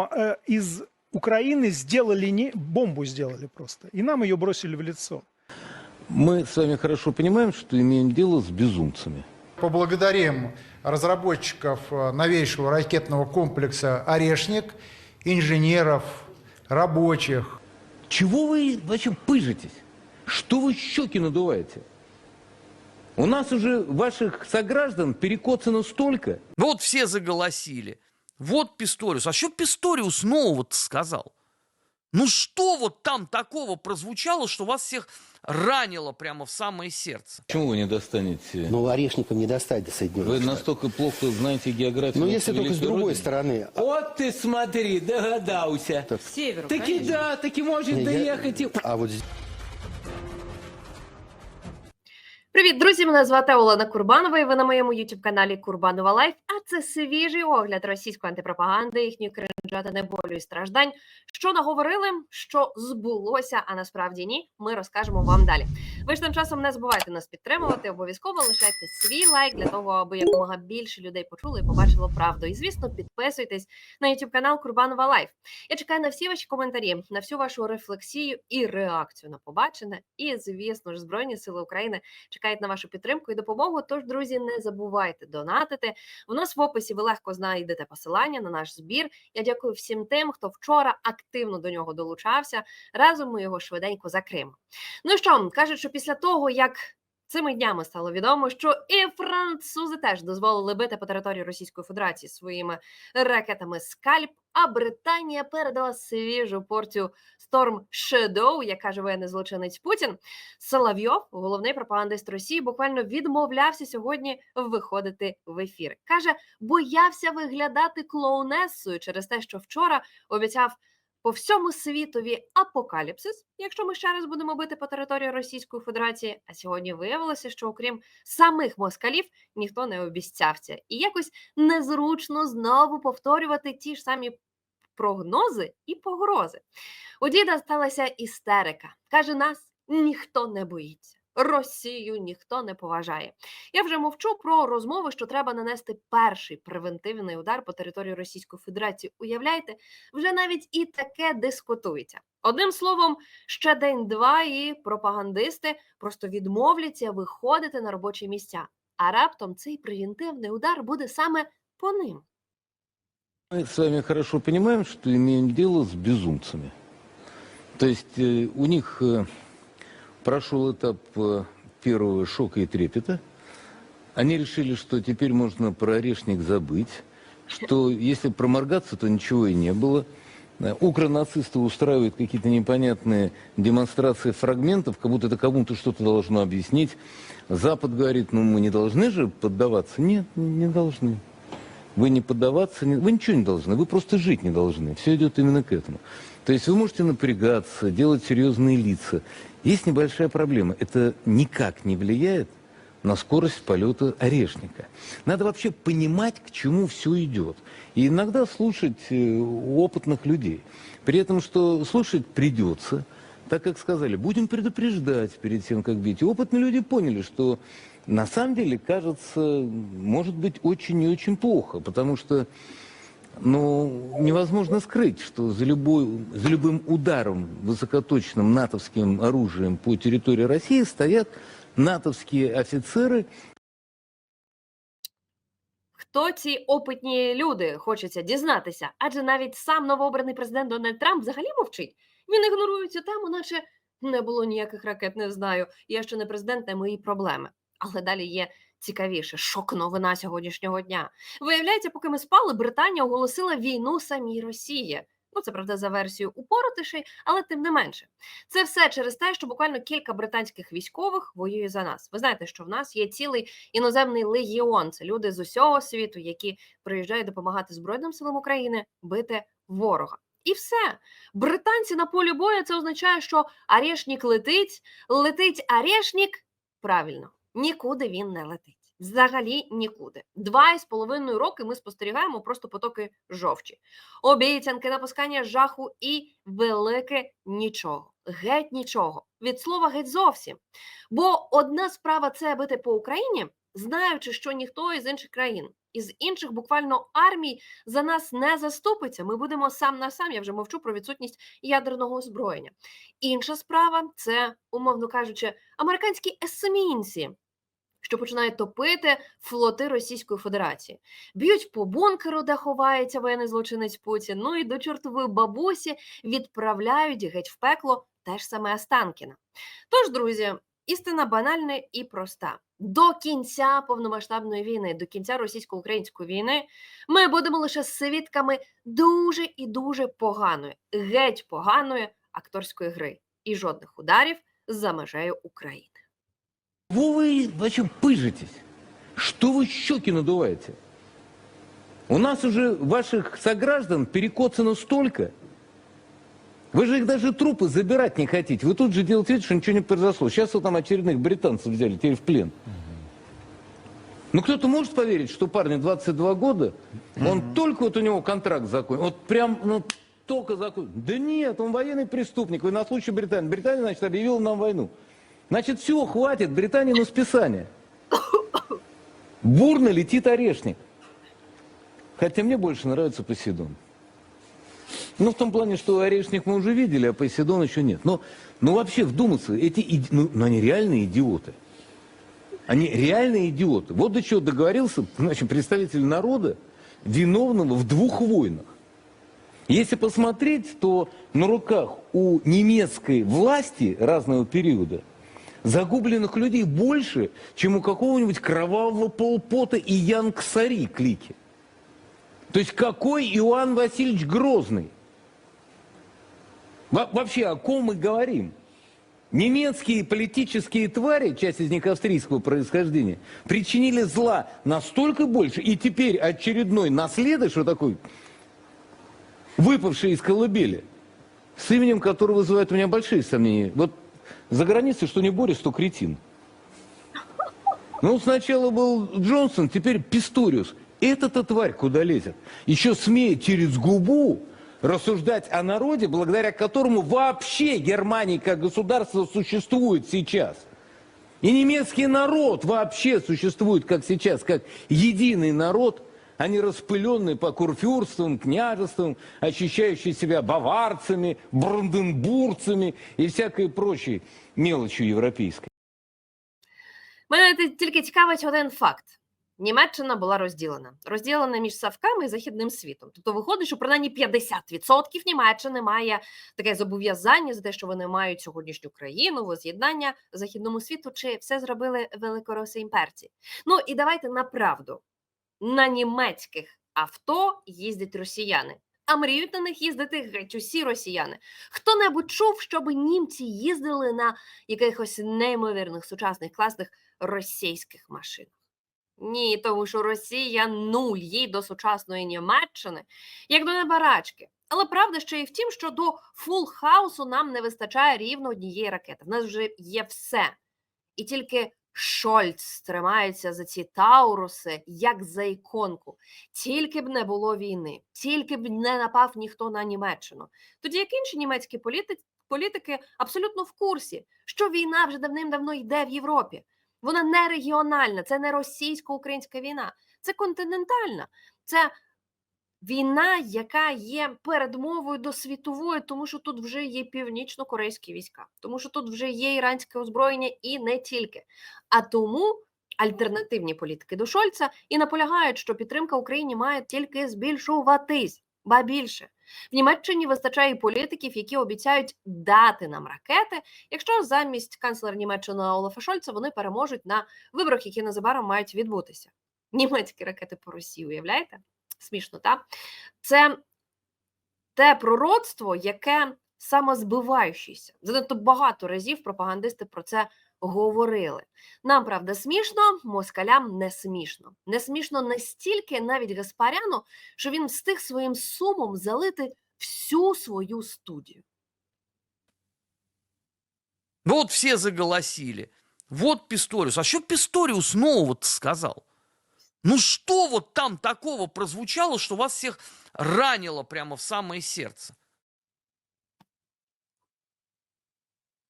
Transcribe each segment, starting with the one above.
но э, из Украины сделали не бомбу сделали просто, и нам ее бросили в лицо. Мы с вами хорошо понимаем, что имеем дело с безумцами. Поблагодарим разработчиков э, новейшего ракетного комплекса «Орешник», инженеров, рабочих. Чего вы вообще пыжитесь? Что вы щеки надуваете? У нас уже ваших сограждан перекоцано столько. Вот все заголосили. Вот Писториус. А что Писториус нового-то сказал? Ну что вот там такого прозвучало, что вас всех ранило прямо в самое сердце? Почему вы не достанете? Ну, орешником не достать до Вы Соединенных Штатов. настолько плохо знаете географию. Ну, если только с другой Родины? стороны. Вот ты смотри, догадался. Так. К северу, Таки конечно. да, таки можешь Не, я- доехать. и- А вот здесь Привіт, друзі! Мене звати Олена Курбанова. і Ви на моєму youtube каналі Курбанова Лайф. А це свіжий огляд російської антипропаганди, їхньої кринжатини болю і страждань. Що наговорили, що збулося, а насправді ні. Ми розкажемо вам далі. Ви ж тим часом не забувайте нас підтримувати. Обов'язково лишайте свій лайк для того, аби якомога більше людей почули і побачило правду. І звісно, підписуйтесь на youtube канал Курбанова Лайф. Я чекаю на всі ваші коментарі, на всю вашу рефлексію і реакцію на побачене. І звісно ж, Збройні Сили України чекають на вашу підтримку і допомогу. Тож, друзі, не забувайте донатити. У нас в описі ви легко знайдете посилання на наш збір. Я дякую всім тим, хто вчора активно до нього долучався. Разом ми його швиденько закриємо. Ну що, кажуть, що після того, як Цими днями стало відомо, що і французи теж дозволили бити по території Російської Федерації своїми ракетами Скальп. А Британія передала свіжу порцію Storm Shadow, яка живе не злочинець Путін. Соловйов, головний пропагандист Росії, буквально відмовлявся сьогодні виходити в ефір. Каже, боявся виглядати клоунесою через те, що вчора обіцяв по всьому світові апокаліпсис, якщо ми ще раз будемо бити по території Російської Федерації. А сьогодні виявилося, що окрім самих москалів ніхто не обіцявся, і якось незручно знову повторювати ті ж самі прогнози і погрози. У діда сталася істерика. Каже, нас ніхто не боїться. Росію ніхто не поважає. Я вже мовчу про розмови, що треба нанести перший превентивний удар по території Російської Федерації. Уявляєте, вже навіть і таке дискутується. Одним словом, ще день-два, і пропагандисти просто відмовляться виходити на робочі місця. А раптом цей превентивний удар буде саме по ним. Мы с вами хорошо понимаем, что имеем дело с безумцами. То есть э, у них э, прошел этап э, первого шока и трепета. Они решили, что теперь можно про орешник забыть, что если проморгаться, то ничего и не было. Э, Укронацисты устраивают какие-то непонятные демонстрации фрагментов, как будто это кому-то что-то должно объяснить. Запад говорит, ну мы не должны же поддаваться. Нет, не должны. Вы не поддаваться, вы ничего не должны, вы просто жить не должны. Все идет именно к этому. То есть вы можете напрягаться, делать серьезные лица. Есть небольшая проблема. Это никак не влияет на скорость полета орешника. Надо вообще понимать, к чему все идет. И иногда слушать э, опытных людей. При этом, что слушать придется, так как сказали, будем предупреждать перед тем, как бить. И опытные люди поняли, что на самом деле, кажется, может быть очень и очень плохо, потому что ну, невозможно скрыть, что за, любой, за любым ударом высокоточным натовским оружием по территории России стоят натовские офицеры, Хто ці опитні люди хочеться дізнатися? Адже навіть сам новообраний президент Дональд Трамп взагалі мовчить. Він ігнорує цю тему, наче не було ніяких ракет, не знаю. Я ще не президент, не мої проблеми. Але далі є цікавіше шок новина сьогоднішнього дня. Виявляється, поки ми спали, Британія оголосила війну самій Росії. Ну, це правда за версією упоротишей, але тим не менше. Це все через те, що буквально кілька британських військових воює за нас. Ви знаєте, що в нас є цілий іноземний легіон. Це люди з усього світу, які приїжджають допомагати Збройним силам України бити ворога. І все. Британці на полі бою це означає, що Арешнік летить, летить Арешнік. Правильно, нікуди він не летить. Взагалі нікуди. Два із половиною роки ми спостерігаємо просто потоки жовчі, обіцянки, напускання жаху і велике нічого. Геть нічого. Від слова геть зовсім. Бо одна справа це бити по Україні, знаючи, що ніхто із інших країн із інших буквально армій за нас не заступиться. Ми будемо сам на сам. Я вже мовчу про відсутність ядерного озброєння. Інша справа це, умовно кажучи, американські есмінці, що починають топити флоти Російської Федерації, б'ють по бункеру, де ховається воєнний злочинець Путін. Ну і до чортової бабусі відправляють геть в пекло теж саме Останкіна. Тож, друзі, істина банальна і проста. До кінця повномасштабної війни, до кінця російсько-української війни, ми будемо лише свідками дуже і дуже поганої, геть поганої акторської гри і жодних ударів за межею України. Чего вы вообще пыжитесь? Что вы щеки надуваете? У нас уже ваших сограждан перекоцано столько. Вы же их даже трупы забирать не хотите. Вы тут же делаете вид, что ничего не произошло. Сейчас вот там очередных британцев взяли, теперь в плен. Ну кто-то может поверить, что парню 22 года, он только вот у него контракт закончил, вот прям, ну, только закончил. Да нет, он военный преступник, военнослужащий Британии. Британия, значит, объявила нам войну. Значит, все, хватит, Британия на списание. Бурно летит орешник. Хотя мне больше нравится Посейдон. Ну, в том плане, что орешник мы уже видели, а Посейдон еще нет. Но, ну, вообще вдуматься, эти, иди- ну, ну, они реальные идиоты. Они реальные идиоты. Вот до чего договорился, значит, представитель народа, виновного в двух войнах. Если посмотреть, то на руках у немецкой власти разного периода загубленных людей больше, чем у какого-нибудь кровавого полпота и Янг-Сари клики. То есть какой Иоанн Васильевич Грозный? Во- вообще, о ком мы говорим? Немецкие политические твари, часть из них австрийского происхождения, причинили зла настолько больше, и теперь очередной наследыш, вот такой, выпавший из колыбели, с именем которого вызывает у меня большие сомнения. Вот за границей что не Борис, то кретин. Ну, сначала был Джонсон, теперь Писториус. Эта-то тварь куда лезет? Еще смеет через губу рассуждать о народе, благодаря которому вообще Германия как государство существует сейчас. И немецкий народ вообще существует как сейчас, как единый народ, а не распыленный по курфюрствам, княжествам, ощущающий себя баварцами, бранденбурцами и всякой прочей мелочью европейской. Мене тільки цікавить один факт: Німеччина була розділена, розділена між Савками і західним світом. Тобто виходить, що принаймні 50% Німеччини має таке зобов'язання за те, що вони мають сьогоднішню країну, воз'єднання західному світу. Чи все зробили великороси імперці? Ну і давайте на правду: на німецьких авто їздять росіяни. А мріють на них їздити геть усі росіяни. Хто-небудь чув, щоб німці їздили на якихось неймовірних сучасних класних російських машинах. Ні, тому що Росія нуль їй до сучасної Німеччини, як до небарачки. Але правда ще й в тім, що до фул хаусу нам не вистачає рівно однієї ракети. В нас вже є все. І тільки Шольц тримається за ці тауруси, як за іконку. Тільки б не було війни, тільки б не напав ніхто на Німеччину. Тоді як інші німецькі політики абсолютно в курсі, що війна вже давним-давно йде в Європі. Вона не регіональна, це не російсько-українська війна, це континентальна. Це війна, яка є передмовою до світової, тому що тут вже є північно-корейські війська, тому що тут вже є іранське озброєння і не тільки. А тому альтернативні політики до Шольца і наполягають, що підтримка Україні має тільки збільшуватись, ба більше. В Німеччині вистачає політиків, які обіцяють дати нам ракети, якщо замість канцлера Німеччини Олафа Шольца вони переможуть на виборах, які незабаром мають відбутися. Німецькі ракети по Росії, уявляєте? Смішно, так? Це те пророцтво, яке самозбиваючеся. Занадто багато разів пропагандисти про це говорили. Нам, правда, смішно, москалям не смішно. Не смішно настільки навіть Гаспаряну, що він встиг своїм сумом залити всю свою студію. Вот все заголосили. Вот Писториус. А что Писториус нового-то сказал? Ну что вот там такого прозвучало, что вас всех ранило прямо в самое сердце?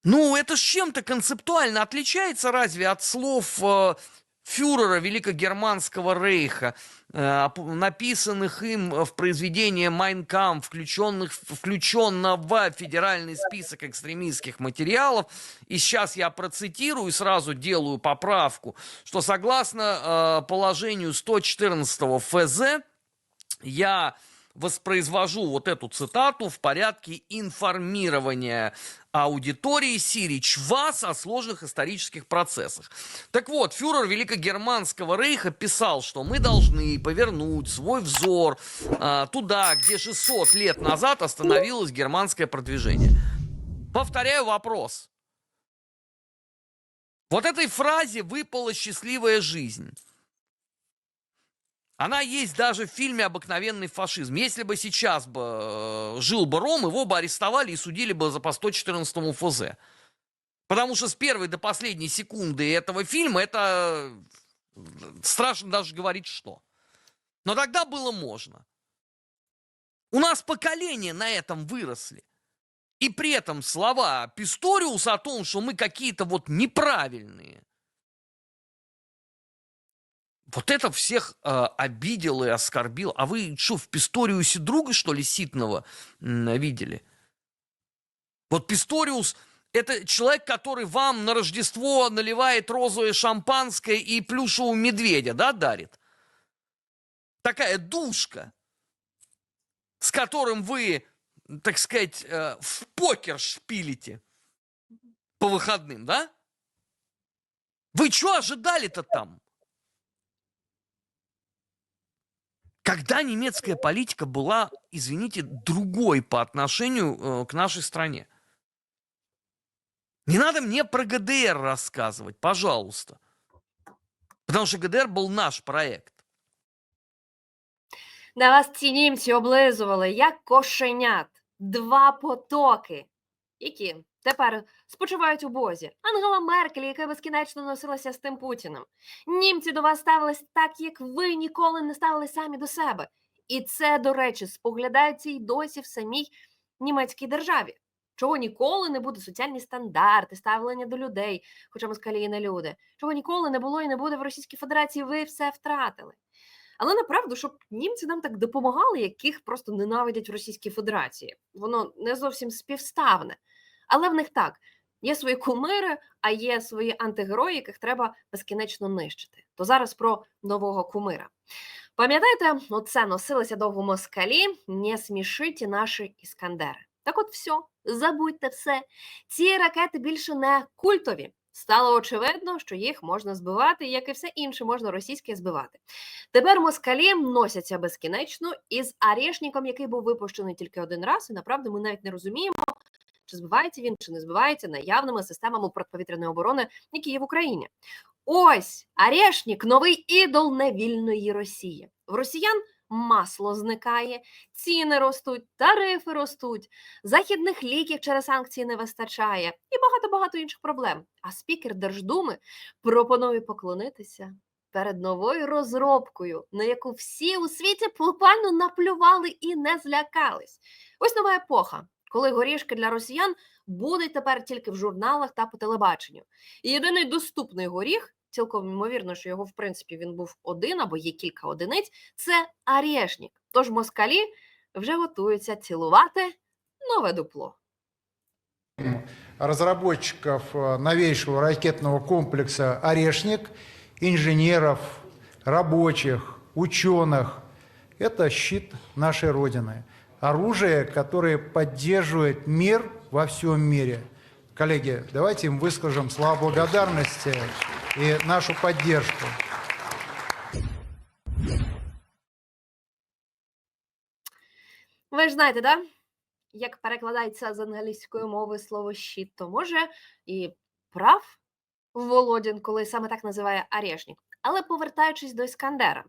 Ну, это ж чем-то концептуально отличается разве от слов э, фюрера Великогерманского рейха, э, написанных им в произведение «Майнкам», включенных, включенно в федеральный список экстремистских материалов. И сейчас я процитирую сразу делаю поправку, что согласно э, положению 114 ФЗ я воспроизвожу вот эту цитату в порядке информирования аудитории Сирич вас о сложных исторических процессах. Так вот, фюрер Великогерманского рейха писал, что мы должны повернуть свой взор а, туда, где 600 лет назад остановилось германское продвижение. Повторяю вопрос. Вот этой фразе выпала счастливая жизнь. Она есть даже в фильме «Обыкновенный фашизм». Если бы сейчас бы э, жил бы Ром, его бы арестовали и судили бы за по 114 ФЗ. Потому что с первой до последней секунды этого фильма это э, страшно даже говорить что. Но тогда было можно. У нас поколения на этом выросли. И при этом слова Писториуса о том, что мы какие-то вот неправильные, вот это всех э, обидело и оскорбило. А вы что, в Писториусе друга, что ли, Ситного м, видели? Вот Писториус – это человек, который вам на Рождество наливает розовое шампанское и плюшевого медведя, да, дарит? Такая душка, с которым вы, так сказать, э, в покер шпилите по выходным, да? Вы что ожидали-то там? Когда немецкая политика была, извините, другой по отношению э, к нашей стране? Не надо мне про ГДР рассказывать, пожалуйста. Потому что ГДР был наш проект. На вас ці німці облизували, як кошенят. Два потоки, які тепер спочивають у бозі. Ангела Меркель, яка безкінечно носилася з тим Путіним. Німці до вас ставились так, як ви ніколи не ставились самі до себе. І це, до речі, споглядається й досі в самій німецькій державі. Чого ніколи не буде соціальні стандарти, ставлення до людей, хоча москалі і не люди. Чого ніколи не було і не буде в Російській Федерації, ви все втратили. Але направду, щоб німці нам так допомагали, яких просто ненавидять в Російській Федерації. Воно не зовсім співставне. Але в них так: є свої кумири, а є свої антигерої, яких треба безкінечно нищити. То зараз про нового кумира. Пам'ятаєте, оце носилися довго москалі, не смішиті наші іскандери. Так от все, забудьте все. Ці ракети більше не культові. Стало очевидно, що їх можна збивати, як і все інше можна російське збивати. Тепер москалі носяться безкінечно із арешником, який був випущений тільки один раз, і направду ми навіть не розуміємо, чи збивається він, чи не збивається наявними системами протиповітряної оборони, які є в Україні. Ось Арешник – новий ідол невільної Росії. В росіян масло зникає, ціни ростуть, тарифи ростуть, західних ліків через санкції не вистачає і багато багато інших проблем. А спікер Держдуми пропонує поклонитися перед новою розробкою, на яку всі у світі буквально наплювали і не злякались. Ось нова епоха, коли горішки для росіян будуть тепер тільки в журналах та по телебаченню. І єдиний доступний горіх, цілком ймовірно, що його в принципі він був один або є кілька одиниць, це Арєшнік. Тож москалі вже готуються цілувати нове дупло. разработчиков э, новейшего ракетного комплекса «Орешник», инженеров, рабочих, ученых. Это щит нашей Родины. Оружие, которое поддерживает мир во всем мире. Коллеги, давайте им выскажем слова благодарности и нашу поддержку. Ви ж знаєте, да? Як перекладається з англійської мови слово щит, то може і прав Володін, коли саме так називає Арешнік. Але повертаючись до Іскандера,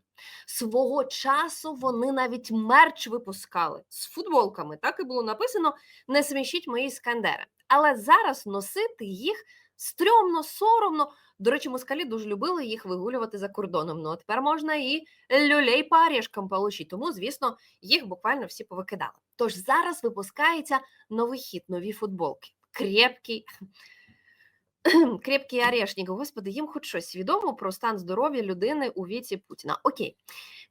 свого часу вони навіть мерч випускали з футболками. Так і було написано: не смішіть мої Іскандери. Але зараз носити їх стрьомно, соромно. До речі, москалі дуже любили їх вигулювати за кордоном. Ну а тепер можна і люлей по орешкам получити. Тому, звісно, їх буквально всі повикидали. Тож зараз випускається новий хід, нові футболки. Крепкі, Крепкий орешник. Господи, їм хоч щось відомо про стан здоров'я людини у віці Путіна. Окей.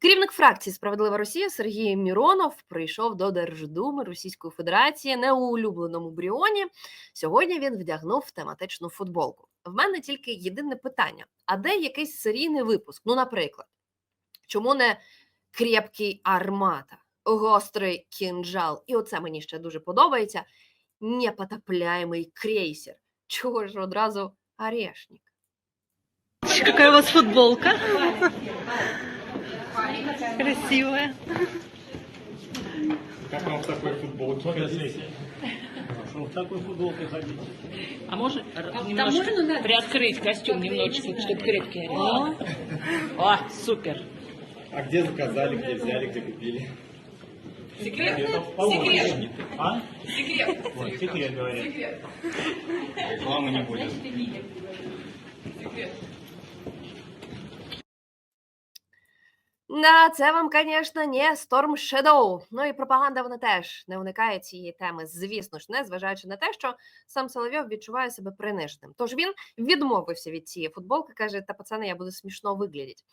Керівник фракції Справедлива Росія Сергій Міронов прийшов до Держдуми Російської Федерації не у улюбленому бріоні. Сьогодні він вдягнув тематичну футболку. В мене тільки єдине питання: а де якийсь серійний випуск? Ну, наприклад, чому не крепкий армата, гострий кінжал? І оце мені ще дуже подобається. Непотопляємий крейсер. Чого ж одразу орешник? Какая у вас футболка? Красивая. Как вам в такой футболке ходить? Что в такой футболке ходить? А может немножко приоткрыть костюм немножечко, чтобы крепкий О, О, супер. А где заказали, где взяли, где купили? Секрет? Секрет. А? Секрет. Вот, секрет, говорят. Рекламы не будет. Да, це вам, звісно, не Storm Shadow. Ну і пропаганда вона теж не уникає цієї теми, звісно ж, не зважаючи на те, що сам Соловйов відчуває себе приниженим. Тож він відмовився від цієї футболки, каже: та пацани, я буду смішно виглядіти.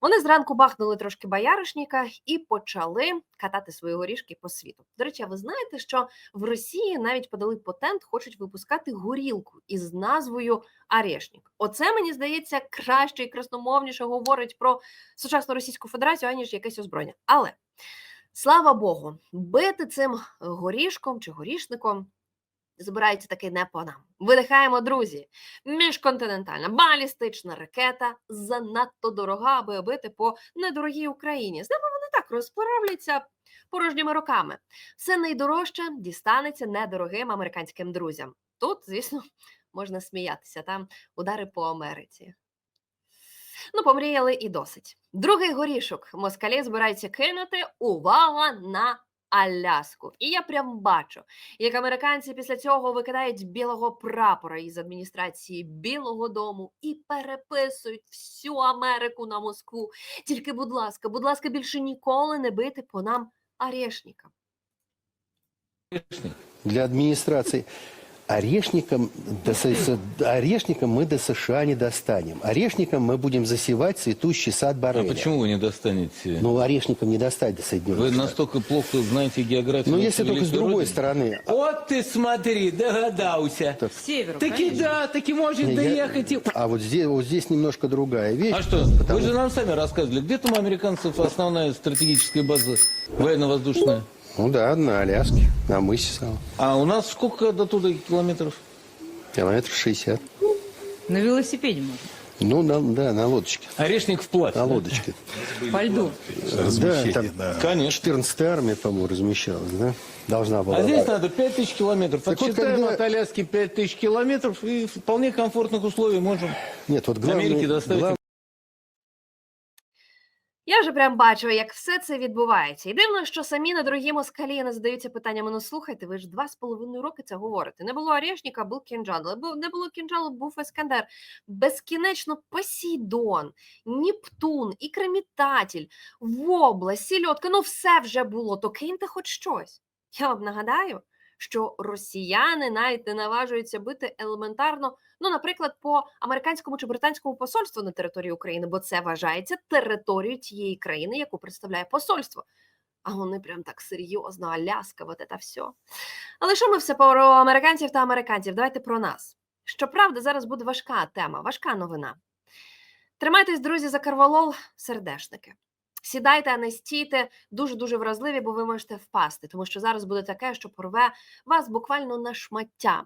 Вони зранку бахнули трошки бояришника і почали катати свої горішки по світу. До речі, ви знаєте, що в Росії навіть подали патент, хочуть випускати горілку із назвою Арешнік. Оце мені здається краще і красномовніше говорить про сучасну Російську Федерацію, аніж якесь озброєння. Але слава Богу, бити цим горішком чи горішником збирається таки не по нам. Видихаємо, друзі. Міжконтинентальна балістична ракета занадто дорога, аби бити по недорогій Україні. З так розправляться порожніми руками. Все найдорожче дістанеться недорогим американським друзям. Тут, звісно, можна сміятися. Там удари по Америці. Ну, помріяли і досить. Другий горішок москалі збираються кинути увага на Аляску. І я прям бачу, як американці після цього викидають білого прапора із адміністрації Білого Дому і переписують всю Америку на Москву. Тільки, будь ласка, будь ласка, більше ніколи не бити по нам орешникам. для администрации. Орешником, до Со- Со- орешником мы до США не достанем. Орешником мы будем засевать цветущий сад А Барреля. почему вы не достанете? Ну, орешником не достать до Соединенных Вы Штатов. настолько плохо знаете географию. Ну, нашей если только с великой другой Родины? стороны. Вот ты смотри, догадался. Северу, Таки да, таки может Не, я- доехать и... А вот здесь, вот здесь немножко другая вещь. А что? потому- Вы же нам сами рассказывали, где там у американцев основная стратегическая база военно-воздушная? Ну да, на Аляске, на мысе сам. А у нас сколько до туда километров? Километров 60. На велосипеде можно. Ну, на- да, на лодочке. Орешник вплавь. На да? лодочке. По льду. Да, там Конечно. 14-я армия, по-моему, размещалась, да? Должна была. А здесь надо 5000 километров. Так вот, Подсчитаем когда- от Аляски 5000 километров и в вполне комфортных условиях можем. Нет, вот главное, доставить глав- Я вже прям бачу, як все це відбувається. І дивно, що самі недорогі москалі не задаються питаннями. Ну слухайте, ви ж два з половиною роки це говорите. Не було Орешника, був кінжал. Але не було кінжалу, був Ескандер. Безкінечно Посейдон, Нептун, Ікремітатель, Вобла, Сільотка. Ну все вже було. То киньте хоч щось. Я вам нагадаю, що росіяни навіть не наважуються бити елементарно, ну, наприклад, по американському чи британському посольству на території України, бо це вважається територією тієї країни, яку представляє посольство. А вони прям так серйозно, Аляска, вот це все. Але що ми все про американців та американців? Давайте про нас. Щоправда, зараз буде важка тема, важка новина. Тримайтесь, друзі, за карвалол, сердешники. Сідайте, а не стійте, дуже дуже вразливі, бо ви можете впасти, тому що зараз буде таке, що порве вас буквально на шмаття.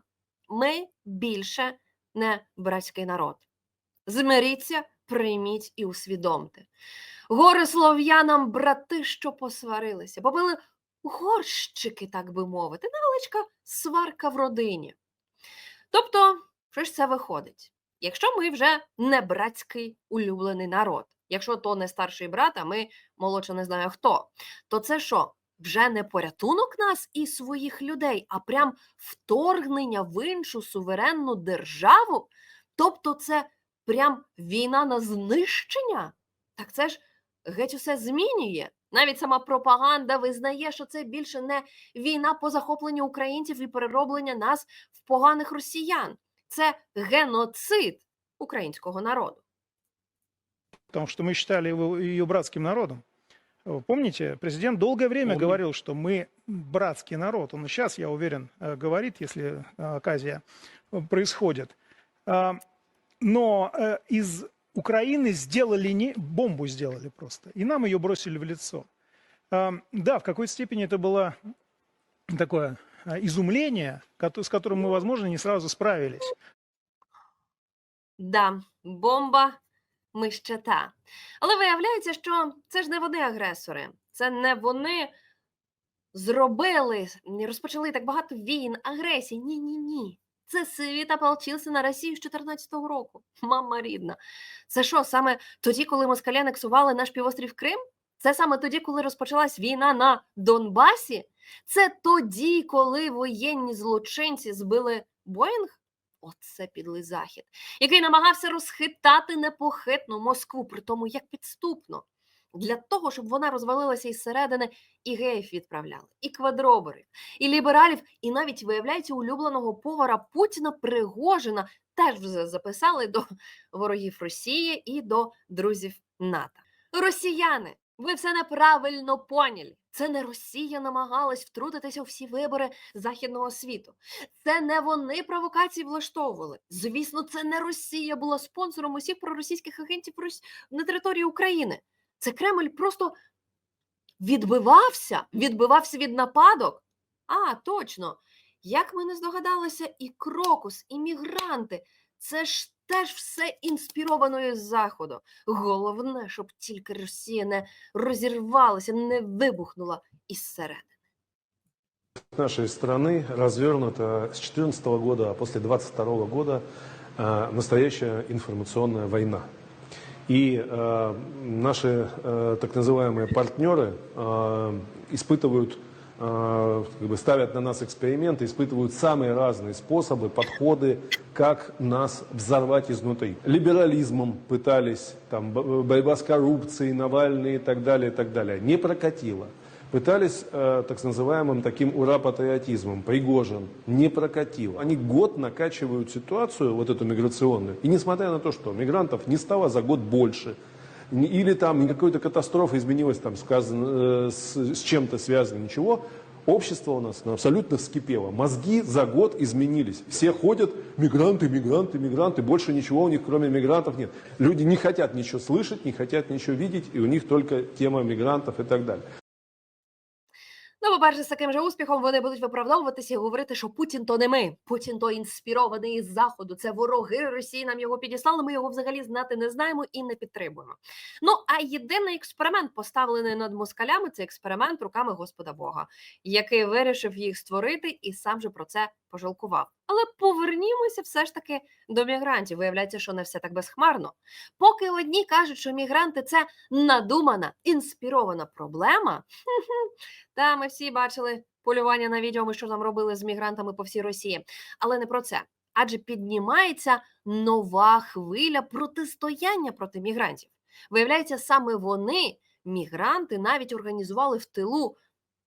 Ми більше не братський народ. Змиріться, прийміть і усвідомте. Горе слов'янам, брати, що посварилися, побили горщики, так би мовити, невеличка сварка в родині. Тобто, що ж це виходить? Якщо ми вже не братський улюблений народ, якщо то не старший брат, а ми молодше не знаю хто, то це що? Вже не порятунок нас і своїх людей, а прям вторгнення в іншу суверенну державу? Тобто це прям війна на знищення? Так це ж геть усе змінює. Навіть сама пропаганда визнає, що це більше не війна по захопленню українців і перероблення нас в поганих росіян. це геноцид українського народу. Потому что мы считали его ее братским народом. Помните, президент долгое время Помню. говорил, что мы братский народ. Он и сейчас, я уверен, э, говорит, если э, оказия э, происходит. А, Но из Украины сделали не бомбу сделали просто, и нам ее бросили в лицо. А, Да, в какой-то степени это было такое изумление, с которым мы, возможно, не сразу справились. Да, бомба, ми ще та. Але виявляється, що це ж не вони агресори, це не вони зробили, розпочали так багато війн, агресій. Ні, ні, ні. Це світ ополчився на Росію з 14-го року. Мама рідна. Це що, саме тоді, коли москалі анексували наш півострів Крим? Це саме тоді, коли розпочалась війна на Донбасі? Це тоді, коли воєнні злочинці збили Боїнг? Оце підлий захід який намагався розхитати непохитну Москву, при тому як підступно. Для того, щоб вона розвалилася із середини, і геїв відправляли, і квадроберів, і лібералів, і навіть, виявляється, улюбленого повара Путіна Пригожина теж вже записали до ворогів Росії і до друзів НАТО. Росіяни, ви все неправильно поняли. Це не Росія намагалась втрутитися у всі вибори західного світу. Це не вони провокації влаштовували. Звісно, це не Росія була спонсором усіх проросійських агентів на території України. Це Кремль просто відбивався, відбивався від нападок. А, точно. Як ми не здогадалися, і крокус, і мігранти це ж теж все інспіровано із заходу. Головне, щоб тільки Росія не розірвалася, не вибухнула із середини. нашей страны развернута с 2014 года, а после 2022 года э, настоящая информационная война. И э, наши э, так называемые партнеры э, испытывают, э, как бы ставят на нас эксперименты, испытывают самые разные способы, подходы, как нас взорвать изнутри. Либерализмом пытались, там, борьба с коррупцией, Навальный и так далее, и так далее. Не прокатило. Пытались э, так называемым таким ура-патриотизмом, Пригожин, не прокатил. Они год накачивают ситуацию, вот эту миграционную, и несмотря на то, что мигрантов не стало за год больше, или там какой-то катастрофа изменилась, там сказано, э, с, с чем-то связано, ничего, общество у нас абсолютно вскипело. Мозги за год изменились. Все ходят, мигранты, мигранты, мигранты, больше ничего у них кроме мигрантов нет. Люди не хотят ничего слышать, не хотят ничего видеть, и у них только тема мигрантов и так далее. Ну, по-перше, з таким же успіхом вони будуть виправдовуватися і говорити, що Путін то не ми. Путін то інспірований із заходу. Це вороги Росії нам його підіслали. Ми його взагалі знати не знаємо і не підтримуємо. Ну а єдиний експеримент, поставлений над москалями, це експеримент руками Господа Бога, який вирішив їх створити і сам же про це пожалкував. Але повернімося все ж таки до мігрантів. Виявляється, що не все так безхмарно. Поки одні кажуть, що мігранти це надумана, інспірована проблема. Та ми всі бачили полювання на відео, що там робили з мігрантами по всій Росії. Але не про це. Адже піднімається нова хвиля протистояння проти мігрантів. Виявляється, саме вони, мігранти, навіть організували в тилу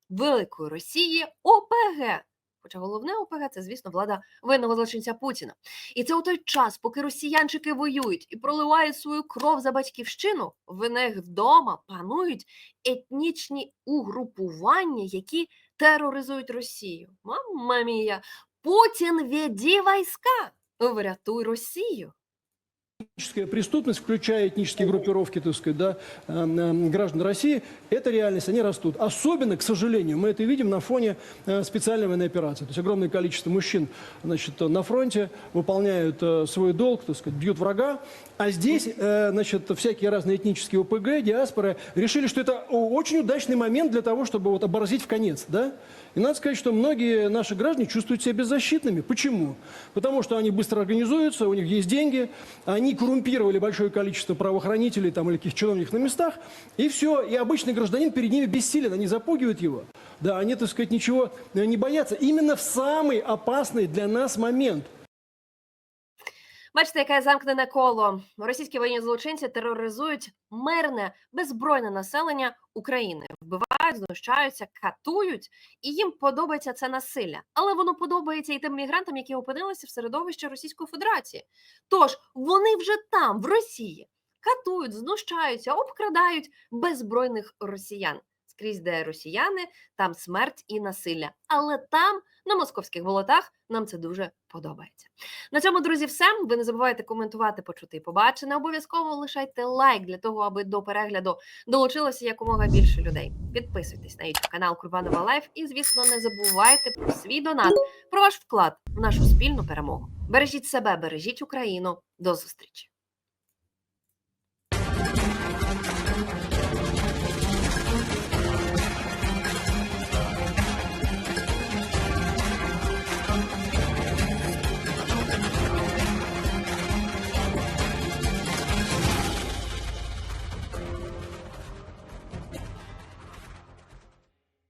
Великої Росії ОПГ. Хоча головне ОПГ це, звісно, влада винного злочинця Путіна. І це у той час, поки росіянчики воюють і проливають свою кров за батьківщину, в них вдома панують етнічні угрупування, які тероризують Росію. Мамма мія, Путін веди війська, врятуй Росію. Этническая преступность, включая этнические группировки, так сказать, да, э, э, граждан России, это реальность, они растут. Особенно, к сожалению, мы это видим на фоне э, специальной военной операции. То есть огромное количество мужчин значит, на фронте выполняют э, свой долг, так сказать, бьют врага. А здесь, э, значит, всякие разные этнические ОПГ, диаспоры решили, что это очень удачный момент для того, чтобы вот оборзить в конец, да? И надо сказать, что многие наши граждане чувствуют себя беззащитными. Почему? Потому что они быстро организуются, у них есть деньги, они коррумпировали большое количество правоохранителей там, или каких чиновников на местах, и все, и обычный гражданин перед ними бессилен, они запугивают его. Да, они, так сказать, ничего э, не боятся. Именно в самый опасный для нас момент – Бачите, яке замкнене коло. Російські воєнні злочинці тероризують мирне, беззбройне населення України, вбивають, знущаються, катують, і їм подобається це насилля. Але воно подобається і тим мігрантам, які опинилися в середовищі Російської Федерації. Тож вони вже там, в Росії, катують, знущаються, обкрадають беззбройних росіян. Скрізь, де росіяни, там смерть і насилля. Але там, на московських болотах, нам це дуже подобається. На цьому, друзі, все. Ви не забувайте коментувати, почути і побачене. Обов'язково лишайте лайк для того, аби до перегляду долучилося якомога більше людей. Підписуйтесь на YouTube канал Курбанова Лайф і, звісно, не забувайте про свій донат, про ваш вклад в нашу спільну перемогу. Бережіть себе, бережіть Україну. До зустрічі!